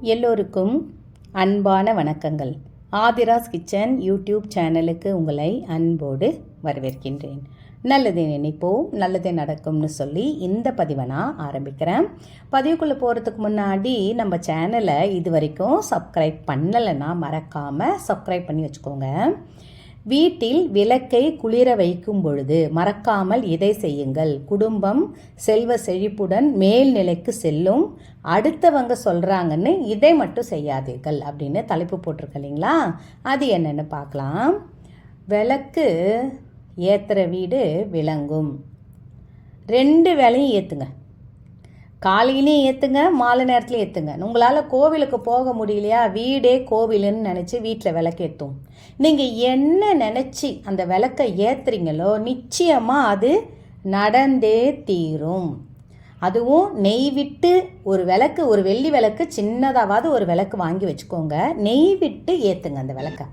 எல்லோருக்கும் அன்பான வணக்கங்கள். ஆதிராஸ் கிச்சன் யூடியூப் சேனலுக்கு உங்களை அன்போடு வரவேற்கின்றேன். நல்லதை நினைப்போம் நல்லதே நடக்கும்னு சொல்லி இந்த பதிவை நான் ஆரம்பிக்கிறேன். பதிவுக்குள்ளே போகிறதுக்கு முன்னாடி நம்ம சேனலை இது வரைக்கும் சப்ஸ்கிரைப் பண்ணலைன்னா மறக்காமல் சப்ஸ்கிரைப் பண்ணி வச்சுக்கோங்க. வீட்டில் விளக்கை குளிர வைக்கும் பொழுது மறக்காமல் இதை செய்யுங்கள். குடும்பம் செல்வ செழிப்புடன் மேல்நிலைக்கு செல்லும். அடுத்தவங்க சொல்கிறாங்கன்னு இதை மட்டும் செய்யாதீர்கள் அப்படின்னு தலைப்பு போட்டிருக்க இல்லைங்களா? அது என்னென்னு பார்க்கலாம். விளக்கு ஏற்றுற வீடு விளங்கும். ரெண்டு வேலையும் ஏற்றுங்க காலையிலையும் ஏற்றுங்க மாலை நேரத்துலையும் ஏற்றுங்க உங்களால் கோவிலுக்கு போக முடியலையா? வீடே கோவிலுன்னு நினச்சி வீட்டில் விளக்கேற்றும் நீங்கள் என்ன நினச்சி அந்த விளக்கை ஏற்றுறீங்களோ நிச்சயமாக அது நடந்தே தீரும். அதுவும் நெய் விட்டு ஒரு விளக்கு ஒரு வெள்ளி விளக்கு சின்னதாவது ஒரு விளக்கு வாங்கி வச்சுக்கோங்க. நெய் விட்டு ஏற்றுங்க அந்த விளக்கை.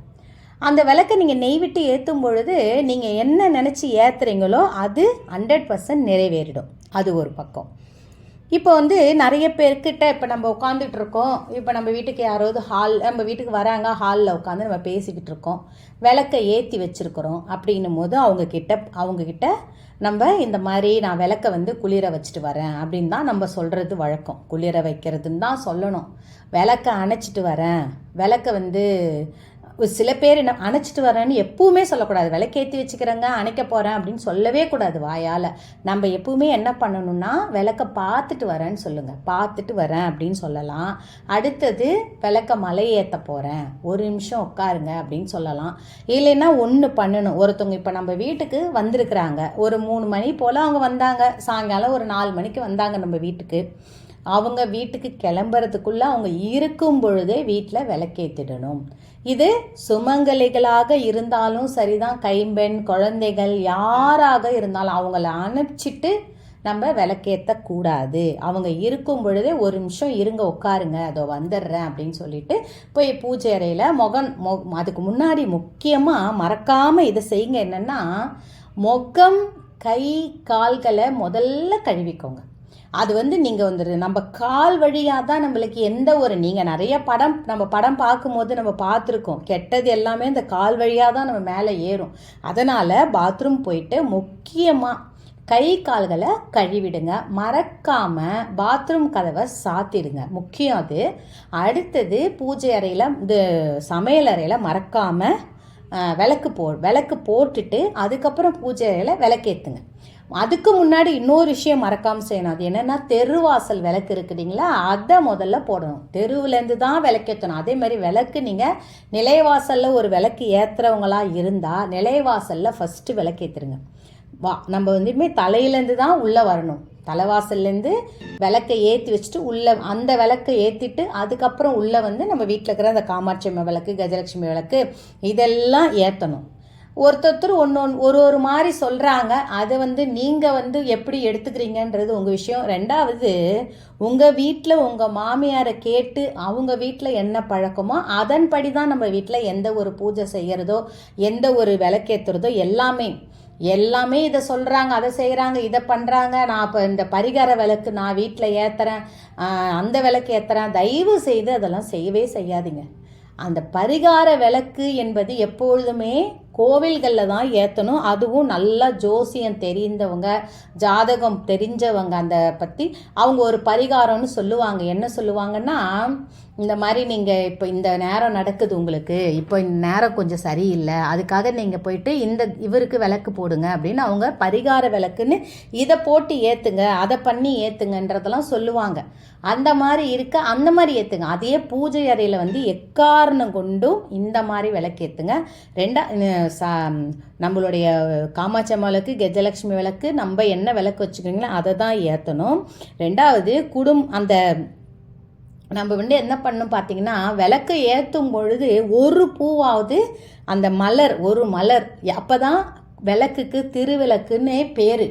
அந்த விளக்கை நீங்கள் நெய் விட்டு ஏற்றும் பொழுது நீங்கள் என்ன நினச்சி ஏற்றுறீங்களோ அது ஹண்ட்ரட் பர்சன்ட் நிறைவேறிடும். அது ஒரு பக்கம். இப்போ வந்து நிறைய பேர்கிட்ட இப்போ நம்ம உட்காந்துட்டு இருக்கோம். இப்போ நம்ம வீட்டுக்கு யாராவது ஹால் நம்ம வீட்டுக்கு வராங்க ஹாலில் உட்காந்து நம்ம பேசிக்கிட்டு இருக்கோம். விளக்கை ஏற்றி வச்சுருக்குறோம் அப்படின்னும் போது அவங்கக்கிட்ட அவங்கக்கிட்ட நம்ம இந்த மாதிரி நான் விளக்கை வந்து குளிர வச்சுட்டு வரேன் அப்படின்னு தான் நம்ம சொல்கிறது வழக்கம். குளிர வைக்கிறதுன்னு தான் சொல்லணும். விளக்கை அணைச்சிட்டு வரேன். விளக்கை வந்து ஒரு சில பேர் என்ன அணைச்சிட்டு வரேன்னு எப்பவுமே சொல்லக்கூடாது. விளக்கேற்றி வச்சுக்கிறேங்க அணைக்க போகிறேன் அப்படின்னு சொல்லவே கூடாது வாயால். நம்ம எப்பவுமே என்ன பண்ணணும்னா விளக்க பார்த்துட்டு வரேன்னு சொல்லுங்கள் பார்த்துட்டு வரேன் அப்படின்னு சொல்லலாம். அடுத்தது விளக்க மலை ஏற்ற போகிறேன் ஒரு நிமிஷம் உட்காருங்க அப்படின்னு சொல்லலாம். இல்லைன்னா ஒன்று பண்ணணும். ஒருத்தவங்க இப்போ நம்ம வீட்டுக்கு வந்திருக்கிறாங்க. ஒரு மூணு மணி போல் அவங்க வந்தாங்க. சாயங்காலம் ஒரு நாலு மணிக்கு வந்தாங்க நம்ம வீட்டுக்கு. அவங்க வீட்டுக்கு கிளம்புறதுக்குள்ளே அவங்க இருக்கும் பொழுதே வீட்டில் விளக்கேற்றிடணும் இது சுமங்கலிகளாக இருந்தாலும் சரிதான். கைம்பெண் குழந்தைகள் யாராக இருந்தாலும் அவங்கள அனுப்பிச்சிட்டு நம்ம விளக்கேற்றக்கூடாது அவங்க இருக்கும் பொழுதே ஒரு நிமிஷம் இருங்க உட்காருங்க அதோ வந்துடுறேன் அப்படின்னு சொல்லிட்டு போய் பூஜை அறையில் முகம் மொ அதுக்கு முன்னாடி முக்கியமாக மறக்காமல் இதை செய்யுங்க. என்னென்னா முகம் கை கால்களை முதல்ல கழுவிக்கோங்க. அது வந்து நீங்கள் வந்துடு நம்ம கால் வழியாக தான் நம்மளுக்கு எந்த ஒரு நீங்கள் நிறைய படம் நம்ம படம் பார்க்கும்போது நம்ம பார்த்துருக்கோம். கெட்டது எல்லாமே இந்த கால் வழியாக தான் நம்ம மேலே ஏறும். அதனால் பாத்ரூம் போயிட்டு முக்கியமாக கை கால்களை கழுவிடுங்க. மறக்காமல் பாத்ரூம் கதவை சாத்திடுங்க. முக்கியம் அது. அடுத்தது பூஜை அறையில் இந்த சமையல் அறையில் மறக்காமல் விளக்கு போ விளக்கு போட்டுட்டு அதுக்கப்புறம் பூஜை அறையில் விளக்கேற்றுங்க அதுக்கு முன்னாடி இன்னொரு விஷயம் மறக்காமல் செய்யணும். அது என்னென்னா தெருவாசல் விளக்கு இருக்குதுங்களா அதை முதல்ல போடணும். தெருவுலேருந்து தான் விளக்கேற்றணும் அதே மாதிரி விளக்கு நீங்கள் நிலைவாசலில் ஒரு விளக்கு ஏற்றுறவங்களா இருந்தால் நிலைவாசலில் ஃபஸ்ட்டு விளக்கேற்றுருங்க வா நம்ம வந்துமே தலையிலேருந்து தான் உள்ளே வரணும். தலைவாசல்லேருந்து விளக்கை ஏற்றி வச்சுட்டு உள்ளே அந்த விளக்கை ஏற்றிட்டு அதுக்கப்புறம் உள்ளே வந்து நம்ம வீட்டில் இருக்கிற அந்த காமாட்சி அம்மா விளக்கு கஜலட்சுமி விளக்கு இதெல்லாம் ஏற்றணும் ஒருத்தொருத்தர் ஒன்று ஒரு ஒரு மாதிரி சொல்கிறாங்க அதை வந்து நீங்கள் வந்து எப்படி எடுத்துக்கிறீங்கன்றது உங்கள் விஷயம். ரெண்டாவது உங்கள் வீட்டில் உங்கள் மாமியாரை கேட்டு அவங்க வீட்டில் என்ன பழக்கமோ அதன்படி தான் நம்ம வீட்டில் எந்த ஒரு பூஜை செய்கிறதோ எந்த ஒரு விளக்கேற்றுறதோ எல்லாமே. எல்லாமே இதை சொல்கிறாங்க அதை செய்கிறாங்க இதை பண்ணுறாங்க நான் இப்போ இந்த பரிகார விளக்கு நான் வீட்டில் ஏற்றுறேன் அந்த விளக்கு ஏற்றுறேன் தயவு செய்து அதெல்லாம் செய்யவே செய்யாதீங்க. அந்த பரிகார விளக்கு என்பது எப்பொழுதுமே கோவில்களில் தான் ஏற்றணும் அதுவும் நல்லா ஜோசியம் தெரிந்தவங்க ஜாதகம் தெரிஞ்சவங்க அந்த பற்றி அவங்க ஒரு பரிகாரம்னு சொல்லுவாங்க. என்ன சொல்லுவாங்கன்னா இந்த மாதிரி நீங்கள் இப்போ இந்த நேரம் நடக்குது உங்களுக்கு. இப்போ இந்த நேரம் கொஞ்சம் சரியில்லை. அதுக்காக நீங்கள் போயிட்டு இந்த இவருக்கு விளக்கு போடுங்க அப்படின்னு அவங்க பரிகார விளக்குன்னு இதை போட்டு ஏற்றுங்க அதை பண்ணி ஏற்றுங்கன்றதெல்லாம் சொல்லுவாங்க. அந்த மாதிரி இருக்க அந்த மாதிரி ஏற்றுங்க அதே பூஜை அறையில் வந்து எக்காரணம் கொண்டும் இந்த மாதிரி விளக்கு ஏற்றுங்க ரெண்டா சா நம்மளுடைய காமாட்சி விளக்கு கஜலட்சுமி விளக்கு நம்ம என்ன விளக்கு வச்சுக்கிறீங்களோ அதை தான் ஏற்றணும் ரெண்டாவது குடும் அந்த நம்ம வந்து என்ன பண்ணணும் பார்த்தீங்கன்னா விளக்கு ஏற்றும் பொழுது ஒரு பூவாவது அந்த மலர் ஒரு மலர் அப்போ தான் விளக்குக்கு திருவிளக்குன்னே பேர்.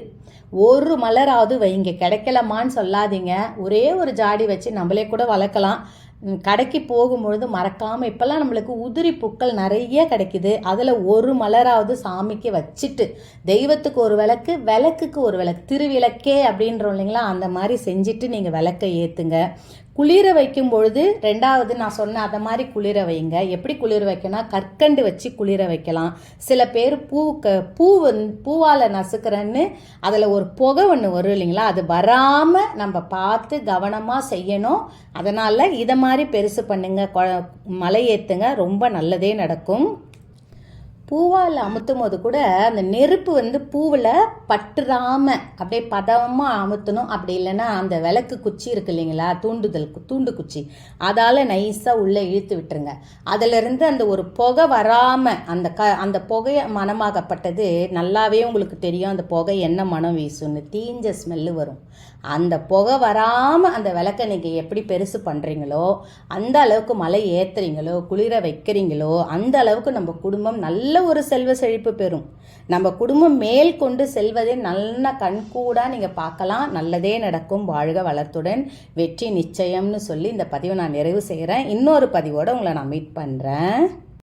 ஒரு மலராவது வைங்க. கிடைக்கலமான்னு சொல்லாதீங்க. ஒரே ஒரு ஜாடி வச்சு நம்மளே கூட வளர்க்கலாம். கடைக்கு போகும்பொழுது மறக்காமல் இப்போல்லாம் நம்மளுக்கு உதிரி பூக்கள் நிறைய கிடைக்குது. அதில் ஒரு மலராவது சாமிக்கு வச்சுட்டு தெய்வத்துக்கு ஒரு விளக்கு விளக்குக்கு ஒரு விளக்கு திருவிளக்கே அப்படின்றோம் இல்லைங்களா? அந்த மாதிரி செஞ்சுட்டு நீங்கள் விளக்கை ஏற்றுங்க குளிர வைக்கும் பொழுது ரெண்டாவது நான் சொன்ன அதை மாதிரி குளிர வைங்க. எப்படி குளிர வைக்கணும் கற்கண்டு வச்சு குளிர வைக்கலாம். சில பேர் பூ க பூ பூவால் நசுக்கிறேன்னு அதில் ஒரு புகை ஒன்று வரும் இல்லைங்களா? அது வராமல் நம்ம பார்த்து கவனமாக செய்யணும். அதனால் இதை மாதிரி பெருசு பண்ணுங்க கொ- மலை ஏற்றுங்க ரொம்ப நல்லதே நடக்கும். பூவால் அமுத்தும் போது கூட அந்த நெருப்பு வந்து பூவில் பட்டுறாம அப்படியே பதமாக அமுத்தணும். அப்படி இல்லைன்னா அந்த விளக்கு குச்சி இருக்கு இல்லைங்களா? தூண்டுதல் கு- தூண்டு குச்சி. அதால் நைஸாக உள்ளே இழுத்து விட்டுருங்க. அதிலிருந்து அந்த ஒரு புகை வராமல் அந்த க அந்த புகை மனமாகப்பட்டது நல்லாவே உங்களுக்கு தெரியும். அந்த புகை என்ன மனம் வீசும்னு. தீஞ்ச ஸ்மெல்லு வரும். அந்த புகை வராமல் அந்த விளக்கை நீங்கள் எப்படி பெருசு பண்ணுறீங்களோ அந்த அளவுக்கு மலை ஏற்றுறீங்களோ குளிர வைக்கிறீங்களோ அந்த அளவுக்கு நம்ம குடும்பம் நல்ல நல்ல ஒரு செல்வ செழிப்பு பெறும். நம்ம குடும்பம் மேல் கொண்டு செல்வதை நல்ல கண்கூடாக நீங்கள் பார்க்கலாம். நல்லதே நடக்கும். வாழ்க வளத்துடன். வெற்றி நிச்சயம்னு சொல்லி இந்த பதிவை நான் நிறைவு செய்கிறேன் இன்னொரு பதிவோடு உங்களை நான் மீட் பண்ணுறேன்